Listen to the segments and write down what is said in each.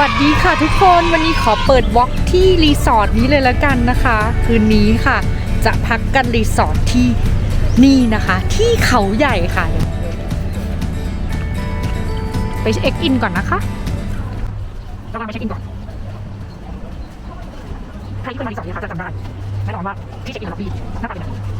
วัสดีค่ะทุกคนวันนี้ขอเปิดวอล์กที่รีสอร์ทนี้เลยละกันนะคะ คืนนี้ค่ะ จะพักกันรีสอร์ทที่นี่นะคะ ที่เขาใหญ่ค่ะ ไปเช็คอินก่อนนะคะเรามาเช็คอินก่อนใครที่เคยมารีสอร์ทนี้นะคะจะจำได้แน่นอนว่าที่เช็คอินล็อบบี้หน้าตาเป็นแบบนี้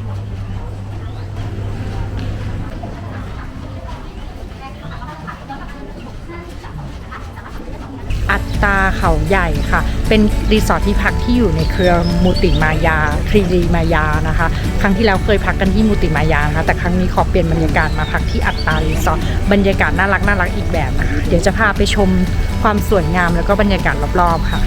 อัตตาเขาใหญ่ค่ะ เป็นรีสอร์ทที่พักที่อยู่ในเครือมูติมายาครีรีมายานะคะ ครั้งที่แล้วเคยพักกันที่มูติมายานะคะแต่ครั้งนี้ขอเปลี่ยนบรรยากาศมาพักที่อัตตารีสอร์ทบรรยากาศน่ารักน่ารักอีกแบบนะคะเดี๋ยวจะพาไปชมความสวยงามแล้วก็บรรยากาศรอบๆค่ะ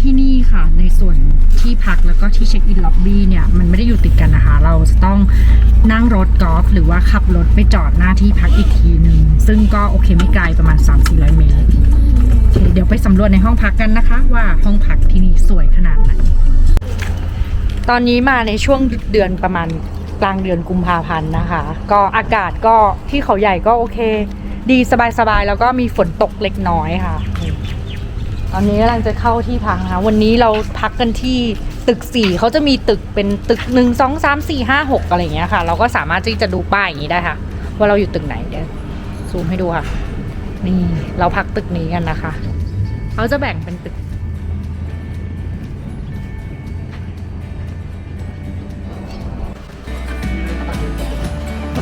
ที่นี่ค่ะ ในส่วนที่พักแล้วก็ที่เช็คอินล็อบบี้เนี่ย มันไม่ได้อยู่ติดกันนะคะ เราจะต้องนั่งรถกอล์ฟหรือว่าขับรถไปจอดหน้าที่พักอีกทีหนึ่งซึ่งก็โอเคไม่ไกลประมาณ 3-400 เมตรโอเคเดี๋ยวไปสำรวจในห้องพักกันนะคะ ว่าห้องพักที่นี่สวยขนาดไหน ตอนนี้มาในช่วงเดือนประมาณกลางเดือนกุมภาพันธ์นะคะ ก็อากาศก็ที่เขาใหญ่ก็โอเค ดีสบายๆ แล้วก็มีฝนตกเล็กน้อยค่ะ ตอนนี้กำลังจะเข้าที่พักนะคะวันนี้เราพักกันที่ตึกสี่เขาจะมีตึกเป็นตึกหนึ่งสองสามสี่ห้าหกอะไรอย่างเงี้ยค่ะ เราก็สามารถที่จะดูป้ายอย่างนี้ได้ค่ะ ว่าเราอยู่ตึกไหนเดี๋ยวซูมให้ดูค่ะ นี่เราพักตึกนี้กันนะคะเขาจะแบ่งเป็นตึก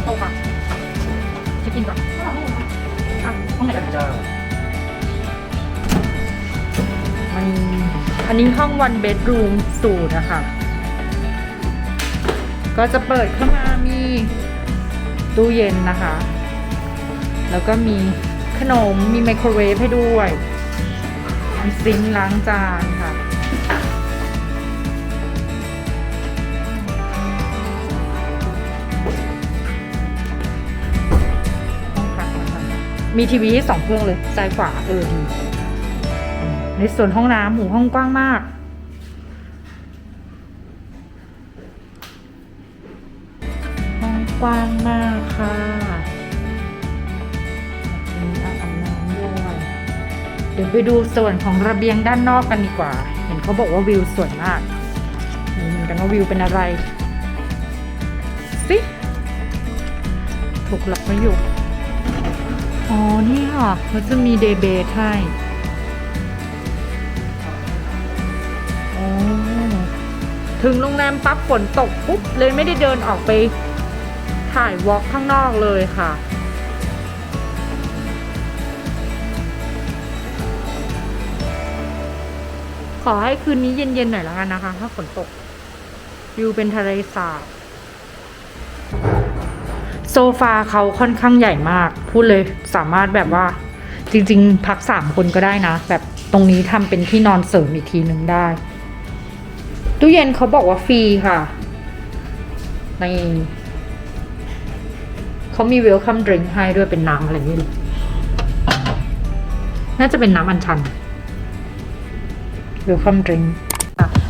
โต๊ะค่ะเช็คอินก่อนอะห้องไหนกัน มันอันนี้ห้อง one bedroom สูตรอะคะ ก็จะเปิดเข้ามามีตู้เย็นนะคะ แล้วก็มีขนมมีไมโครเวฟให้ด้วยมีซิงค์ล้างจานค่ะห้องพักนะคะมีทีวีให้สองเครื่องเลยซ้ายขวาเออดี ในส่วนห้องน้ำหูห้องกว้างมาก ห้องกว้างมากค่ะมีอ่างน้ำด้วยเดี๋ยวไปดูส่วนของระเบียงด้านนอกกันดีกว่า เห็นเขาบอกว่าวิวสวยมากเหมือนกันว่าวิวเป็นอะไรสิถูกหลอกไม่อยู่ อ๋อ นี่ค่ะเขาจะมีเดย์เบทให้ ถึงโรงแรมปั๊บฝนตกปุ๊บเลยไม่ได้เดินออกไปถ่ายวอล์กข้างนอกเลยค่ะ ขอให้คืนนี้เย็นๆหน่อยแล้วกันนะคะ ถ้าฝนตกวิวเป็นทะเลสาบโซฟาเขาค่อนข้างใหญ่มาก พูดเลยสามารถแบบว่า จริง ๆ พักสามคนก็ได้นะ แบบตรงนี้ทำเป็นที่นอนเสริมอีกทีหนึ่งได้ ตู้เย็นเขาบอกว่าฟรีค่ะในเขามีเวลคัมดริงให้ด้วยเป็นน้ำอะไรนี่น่าจะเป็นน้ำอัญชันเวลคัมดริง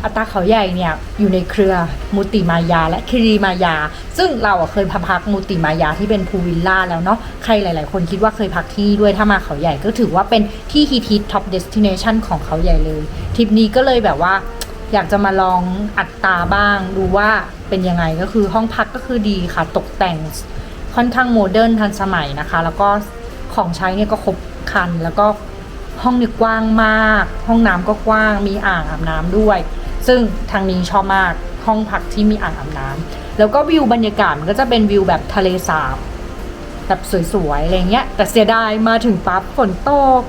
อัตราเขาใหญ่เนี่ยอยู่ในเครือมูติมายาและครีมายา ซึ่งเราเคยพักมูติมายาที่เป็นพูลวิลล่าแล้วเนาะใครหลาย ๆ คนคิดว่าเคยพักที่ด้วยถ้ามาเขาใหญ่ก็ถือว่าเป็นที่ฮิตฮิตท็อปเดสติเนชันของเขาใหญ่เลยทริปนี้ก็เลยแบบว่า อยากจะมาลองอัดตาบ้างดูว่าเป็นยังไงก็คือห้องพักก็คือดีค่ะ ตกแต่งค่อนข้างโมเดิร์นทันสมัยนะคะ แล้วก็ของใช้เนี่ยก็ครบครัน แล้วก็ห้องนี่กว้างมาก ห้องน้ำก็กว้างมีอ่างอาบน้ำด้วย ซึ่งทางนี้ชอบมากห้องพักที่มีอ่างอาบน้ำแล้วก็วิวบรรยากาศมันก็จะเป็นวิวแบบทะเลสาบแบบสวยๆอะไรเงี้ยแต่เสียดายมาถึงปั๊บฝนตก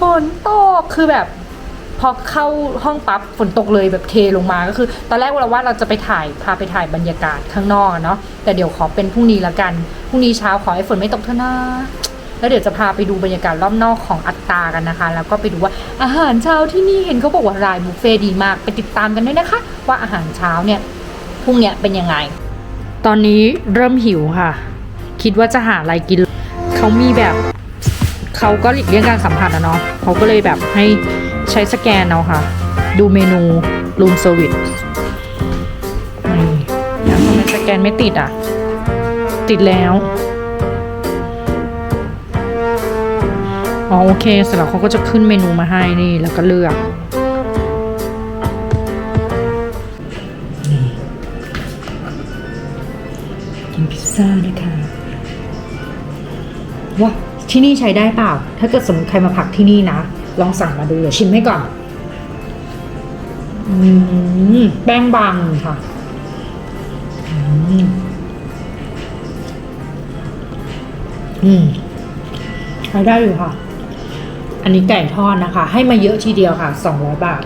ฝนตกคือแบบ พอเข้าห้องปั๊บฝนตกเลยแบบเทลงมาก็คือ ตอนแรกเราว่าเราจะไปถ่ายพาไปถ่ายบรรยากาศข้างนอกเนาะแต่เดี๋ยวขอเป็นพรุ่งนี้ละกันพรุ่งนี้เช้าขอให้ฝนไม่ตกเถอะนะแล้วเดี๋ยวจะพาไปดูบรรยากาศรอบนอกของอัตตากันนะคะ แล้วก็ไปดูว่าอาหารเช้าที่นี่เห็นเขาบอกว่ารายบุฟเฟ่ดีมากไปติดตามกันด้วยนะคะ ว่าอาหารเช้าเนี่ยพรุ่งเนี้ยเป็นยังไง ตอนนี้เริ่มหิวค่ะ คิดว่าจะหาอะไรกินเขามีแบบเขาก็หลีกเลี่ยงการสัมผัสนะเนาะเขาก็เลยแบบให้ ใช้สแกนเอาค่ะ ดูเมนูรูมเซอร์วิสนี่ทำไมสแกนไม่ติดอะ ติดแล้ว อ๋อโอเคเสร็จแล้วเขาก็จะขึ้นเมนูมาให้นี่แล้วก็เลือกกินพิซซ่านะคะว้าที่นี่ใช้ได้เปล่า ถ้าเกิดสมมติใครมาพักที่นี่นะ ลองสั่งมาดูเดี๋ยวชิมให้ก่อนอแป้งบางค่ะอืมอืมใช้ได้อยู่ค่ะ อันนี้ไก่ทอดนะคะ ให้มาเยอะทีเดียวค่ะสองร้อยบาท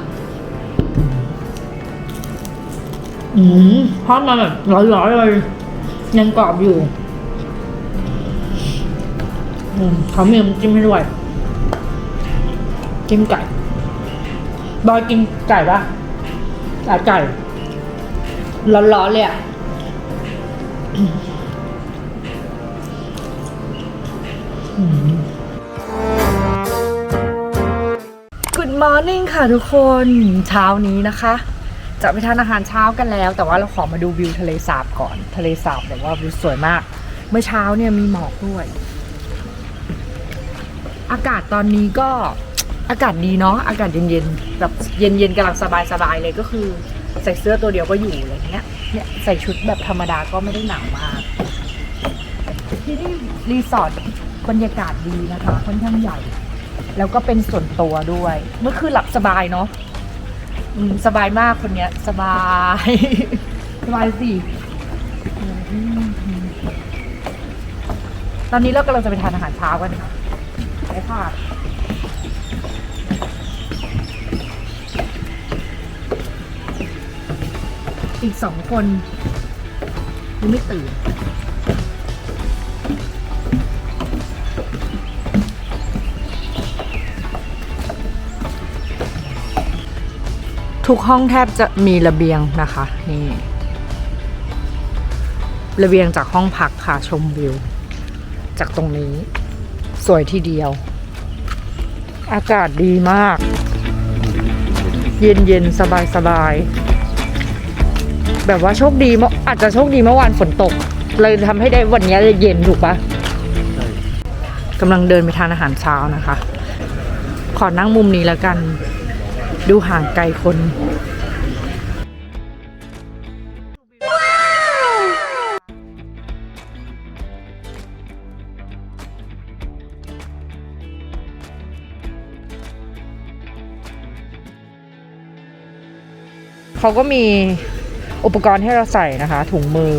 อืมทอดมาแบบร้อยๆเลยยังกรอบอยู่ อืมเขามีน้ำจิ้มให้ด้วย จิ้มไก่บอยกินไก่ปะไก่ไก่ร้อนๆเลยอะ Good morning ค่ะทุกคนเช้านี้นะคะ จะไปทานอาหารเช้ากันแล้ว แต่ว่าเราขอมาดูวิวทะเลสาบก่อน ทะเลสาบแบบว่าวิวสวยมาก เมื่อเช้าเนี่ยมีหมอกด้วย อากาศตอนนี้ก็ อากาศดีเนาะอากาศเย็นๆแบบเย็นๆกำลังสบายๆเลยก็คือ ใส่เสื้อตัวเดียวก็อยู่อะไรเงี้ยเนี่ยใส่ชุดแบบธรรมดาก็ไม่ได้หนาวมากที่นี่รีสอร์ทบรรยากาศดีนะคะค่อนข้างใหญ่ แล้วก็เป็นส่วนตัวด้วย เมื่อคืนหลับสบายเนาะอืมสบายมากคนเนี้ย สบาย สบายสิตอนนี้เรากำลังจะไปทานอาหารเช้ากันค่ะไปค่ะ อีกสองคนยังไม่ตื่น ทุกห้องแทบจะมีระเบียงนะคะ นี่ ระเบียงจากห้องพักค่ะชมวิว จากตรงนี้ สวยทีเดียว อากาศดีมาก เย็นเย็นสบายสบาย แบบว่าโชคดีเมื่ออาจจะโชคดีเมื่อวานฝนตก เลยทำให้ได้วันนี้เย็นถูกปะกำลังเดินไปทานอาหารเช้านะคะ ขอนั่งมุมนี้แล้วกัน ดูห่างไกลคนเขาก็มี อุปกรณ์ให้เราใส่นะคะ ถุงมือ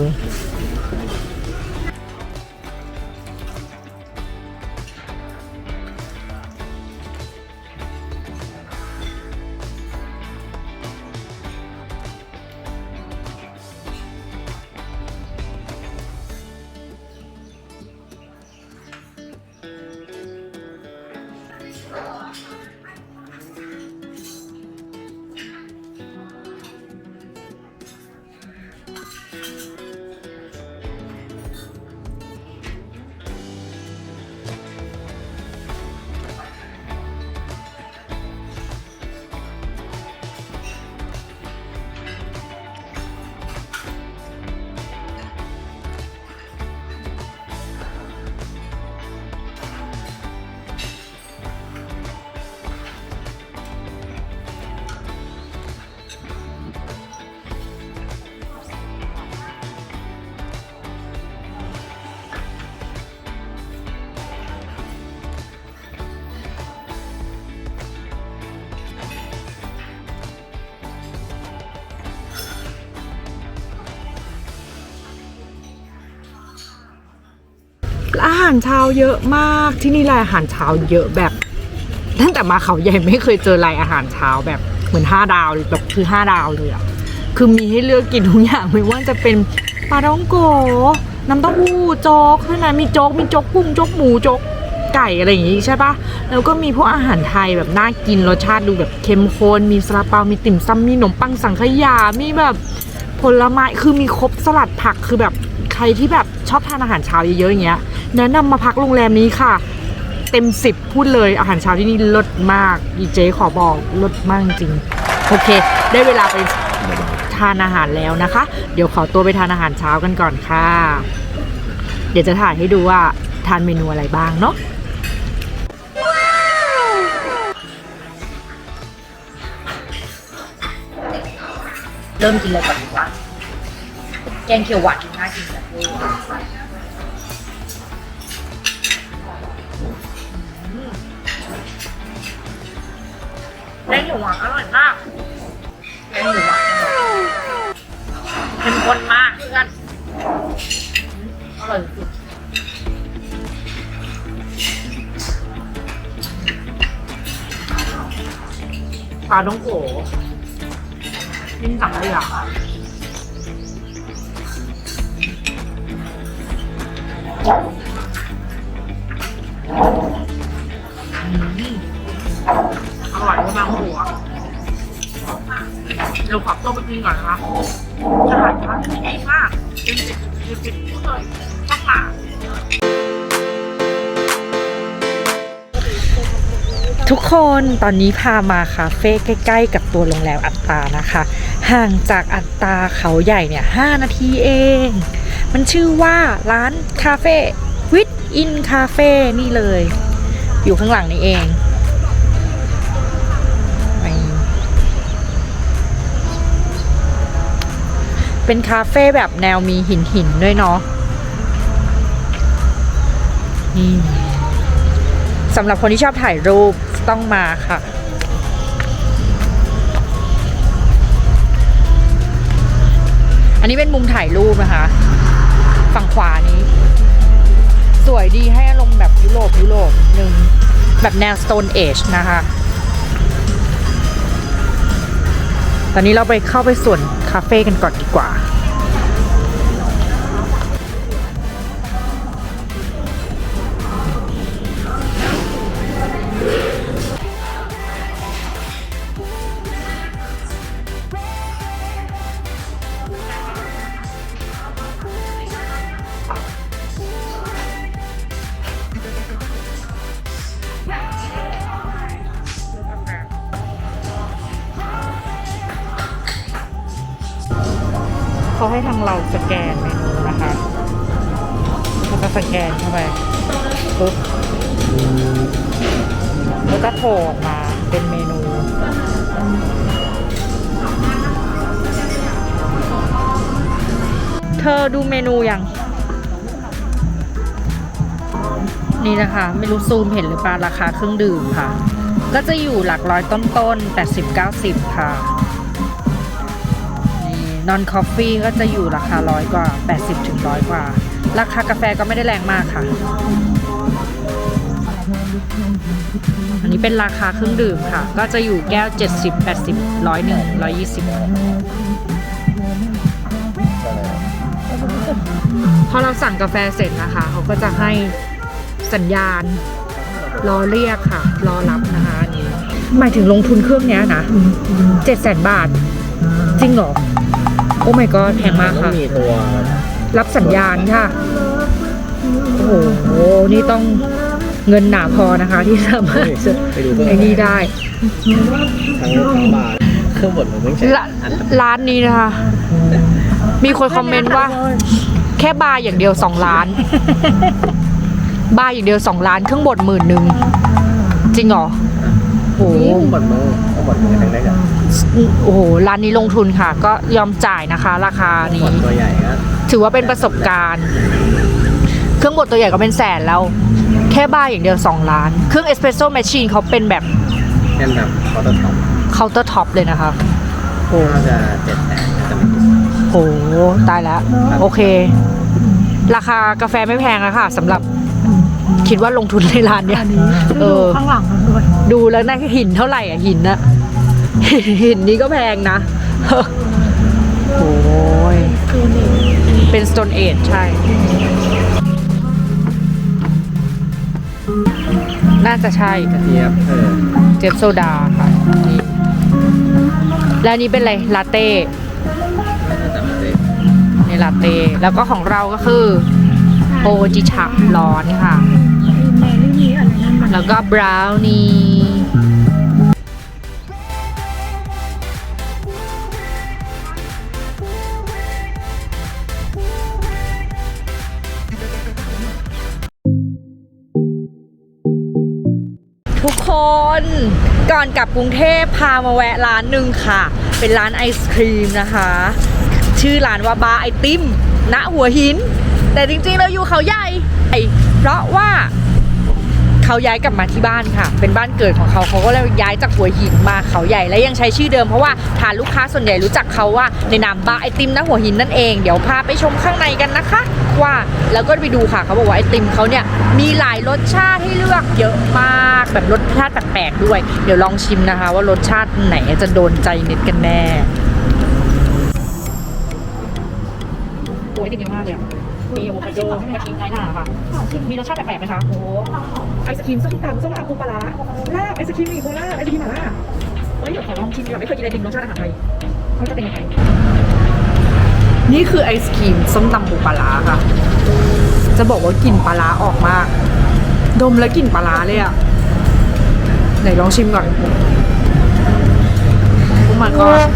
อาหารเช้าเยอะมากที่นี่รายอาหารเช้าเยอะแบบตั้งแต่มาเขาใหญ่ไม่เคยเจอรายอาหารเช้าแบบเหมือนห้าดาวแบบคือห้าดาวเลยอะคือมีให้เลือกกินทุกอย่างไม่ว่าจะเป็นปลาท้องโกน้ำเต้าหู้โจ๊กข้างในมีโจ๊กมีโจ๊กกุ้งโจ๊กหมูโจ๊กไก่อะไรอย่างงี้ใช่ปะแล้วก็มีพวกอาหารไทยแบบน่ากินรสชาติดูแบบเข้มข้นมีซาลาเปา มีติ่มซำมีขนมปังสังขยา มีแบบผลไม้คือมีครบสลัดผักคือแบบ ใครที่แบบชอบทานอาหารเช้าเยอะๆอย่างเงี้ยแนะนำมาพักโรงแรมนี้ค่ะ เต็มสิบพูดเลยอาหารเช้าที่นี่ลิศมากดีเจขอบอกลิศมากจริงๆโอเค ได้เวลาไปทานอาหารแล้วนะคะ เดี๋ยวขอตัวไปทานอาหารเช้ากันก่อนค่ะ เดี๋ยวจะถ่ายให้ดูว่าทานเมนูอะไรบ้างเนาะเริ่มกินเลยก่อนดีกว่าแกงเขียวหวาน กินแบบนี้แกงเขียวหวานอร่อยมากแกงเขียวหวานเข้มข้นมากเพื่อนอร่อยสุดปลาต้องโขกยิ่งสั่งเลยอะ อร่อยมากหัวเดี๋ยวขอตัวไปกินก่อนนะคะอาหารร้านดีมากจริงๆจริงๆพูดเลยต้องมาทุกคนตอนนี้พามาคาเฟ่ใกล้ๆ กับตัวโรงแรมอัตตานะคะ ห่างจากอัตตาเขาใหญ่เนี่ย 5 นาทีเอง มันชื่อว่าร้านคาเฟ่ อินคาเฟ่นี่เลย อยู่ข้างหลังนี้เองเป็นคาเฟ่แบบแนวมีหินหินด้วยเนาะนี่สำหรับคนที่ชอบถ่ายรูปต้องมาค่ะ อันนี้เป็นมุมถ่ายรูปนะคะ ฝั่งขวานี้ สวยดีให้อารมณ์แบบยุโรปยุโรปหนึ่งแบบแนว Stone Age นะคะ ตอนนี้เราไปเข้าไปส่วนคาเฟ่กันก่อนดีกว่า แล้วก็โผล่ออกมาเป็นเมนู เธอดูเมนูยัง นี่นะคะ ไม่รู้ซูมเห็นหรือเปล่าราคาเครื่องดื่มค่ะ ก็จะอยู่หลักร้อยต้นๆ80 90ค่ะนอนคอฟฟี่ก็จะอยู่ราคาร้อยกว่า 80ถึงร้อยกว่า ราคากาแฟก็ไม่ได้แรงมากค่ะ อันนี้เป็นราคาเครื่องดื่มค่ะ ก็จะอยู่แก้ว 70 80ร้อยหนึ่งร้อยยี่สิบพอเราสั่งกาแฟเสร็จนะคะ เขาก็จะให้สัญญาณ รอเรียกค่ะ รอรับนะคะอันนี้หมายถึงลงทุนเครื่องเนี้ยนะเจ็ดแสนบาท จริงเหรอ โอ้ my god แพงมากต้องค่ะ มีตัวรับสัญญาณค่ะ โอ้โห นี่ต้อง เงินหนาพอนะคะที่สามารถจะไปดูเครื่องไอ้นี่ได้ทั้งทั้งบาร์เครื่องบดมันไม่ใช่ร้าอันดับร้านนี้นะคะ มีคนคอมเมนต์ว่า แค่บาร์อย่างเดียวสองล้าน บาร์อย่างเดียวสองล้านเครื่องบดหมื่นหนึ่งจริงเหรอโอ้โหเครื่องบดมือเครื่องบดมือทั้งนั้นอะโอ้โหร้านนี้ลงทุนค่ะ ก็ยอมจ่ายนะคะ ราคาบนี้ดตัวใหญ่ก็ถือว่าเป็นประสบการณ์ เครื่องบดตัวใหญ่ก็เป็นแสนแล้วแค่บ้าร์อย่างเดียว 2 ล้าน เครื่องเอสเปรสโซ่แมชชีนเขาเป็นแบบเป็นแบบคอร์เตอร์ท็อปเคาน์เตอร์ท็อปเลยนะคะโอ้น่าจะเจ็ดแสนจะไม่ผิดโหตายแล้วโอเค ราคากาแฟไม่แพงอะค่ะสำหรับคิดว่าลงทุนในร้านเนี้ยเออข้างหลังมันด้วยดูแล้วน่าหินเท่าไหร่อะหินอะหินนี้ก็แพงนะโอ้ยเป็น Stone Age ใช่ น่าจะใช่กระเทียบเออเจฟโซดาค่ะนี่แล้วอันนี้เป็นอะไรลาเต้น่าจะไม่ได้นี่ลาเต้แล้วก็ของเราก็คือโอจิชะร้อนค่ะเมลี่มีอะไรนั่นมันแล้วก็บราวนี่ ก่อนกลับกรุงเทพพามาแวะร้านหนึ่งค่ะ เป็นร้านไอศครีมนะคะ ชื่อร้านว่าบาร์ไอติมณหัวหิน แต่จริงๆเราอยู่เขาใหญ่เพราะว่า เขาย้ายกลับมาที่บ้านค่ะ เป็นบ้านเกิดของเขาเขาก็เลยย้ายจากหัวหินมาเขาใหญ่และยังใช้ชื่อเดิมเพราะว่าฐานลูกค้าส่วนใหญ่รู้จักเขาว่าในนามบาร์ไอติมณหัวหินนั่นเองเดี๋ยวพาไปชมข้างในกันนะคะ ว่าแล้วก็ไปดูค่ะเขาบอกว่าไอติมเขาเนี่ยมีหลายรสชาติให้เลือกเยอะมากแบบรสชาติแปลกๆด้วย เดี๋ยวลองชิมนะคะ ว่ารสชาติไหนจะโดนใจเน็ตกันแน่โอ้ยติมเยอะมากเลย มีอะโวคาโดมีกะทิไงหน้าค่ะ มีรสชาติแปลกๆไหมคะโอ้ไอศครีมส้มตำส้มตำปูปลาร้าลาบไอศครีมอีกโคลาบไอศครีมหม่าล่าเฮ้ยเดี๋ยวขอลองชิมดีกว่าไม่เคยกินไอติมรสชาติอาหารไทยเขาจะเป็นยังไงนี่คือไอศครีมส้มตำปูปลาร้าค่ะ จะบอกว่ากลิ่นปลาร้าออกมาก ดมแล้วกลิ่นปลาร้าเลยอะไหนลองชิมก่อนโอ้ my god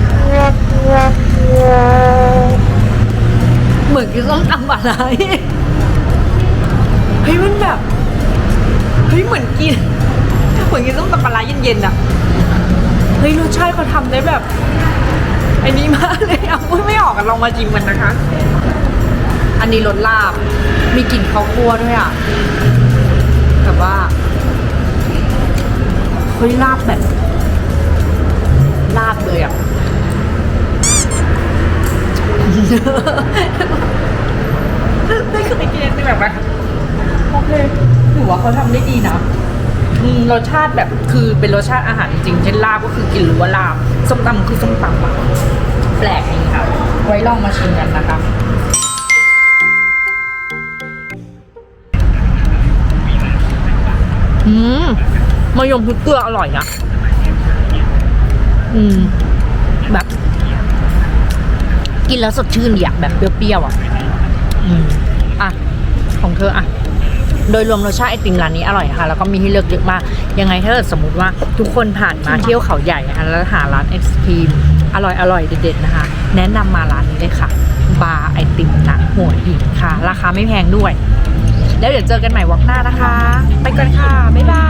เหมือนกินส้มตำปลาร้าเฮ้ยมันแบบเฮ้ยเหมือนกินเหมือนกินส้มตำปลาเย็นๆอะเฮ้ยรสชาติเขาทำได้แบบไอ้นี้มากเลยอะพูดไม่ออกกันลองมาจิ้มมันนะคะ อันนี้รสลาบ มีกลิ่นข้าวคั่วด้วยอะแต่ว่าเฮ้ยลาบแบบลาบเลยอะ ไม่เคยกินในแบบว่าโอเคถือว่าเขาทำได้ดีนะอืมรสชาติแบบคือเป็นรสชาติอาหารจริงๆเช่นลาบก็คือกินรู้ว่าลาบส้มตำคือส้มตำอะแปลกดีค่ะ ไว้ลองมาชิมกันนะคะอืมมะยมพริกเกลืออร่อยนะ อืม แบบ กินแล้วสดชื่นดีอะแบบเปรี้ยวๆอะอืมอะของเธออะโดยรวมรสชาติไอติมร้านนี้อร่อยนะคะแล้วก็มีให้เลือกเยอะมากยังไงถ้าเกิดสมมติว่าทุกคนผ่านมาเที่ยวเขาใหญ่นะคะแล้วหาร้านไอศครีมอร่อยอร่อยเด็ดๆนะคะ แนะนำมาร้านนี้เลยค่ะ บาร์ไอติมนะหัวหินค่ะ ราคาไม่แพงด้วย แล้วเดี๋ยวเจอกันใหม่วอกหน้านะคะ ไปก่อนค่ะ บ๊ายบา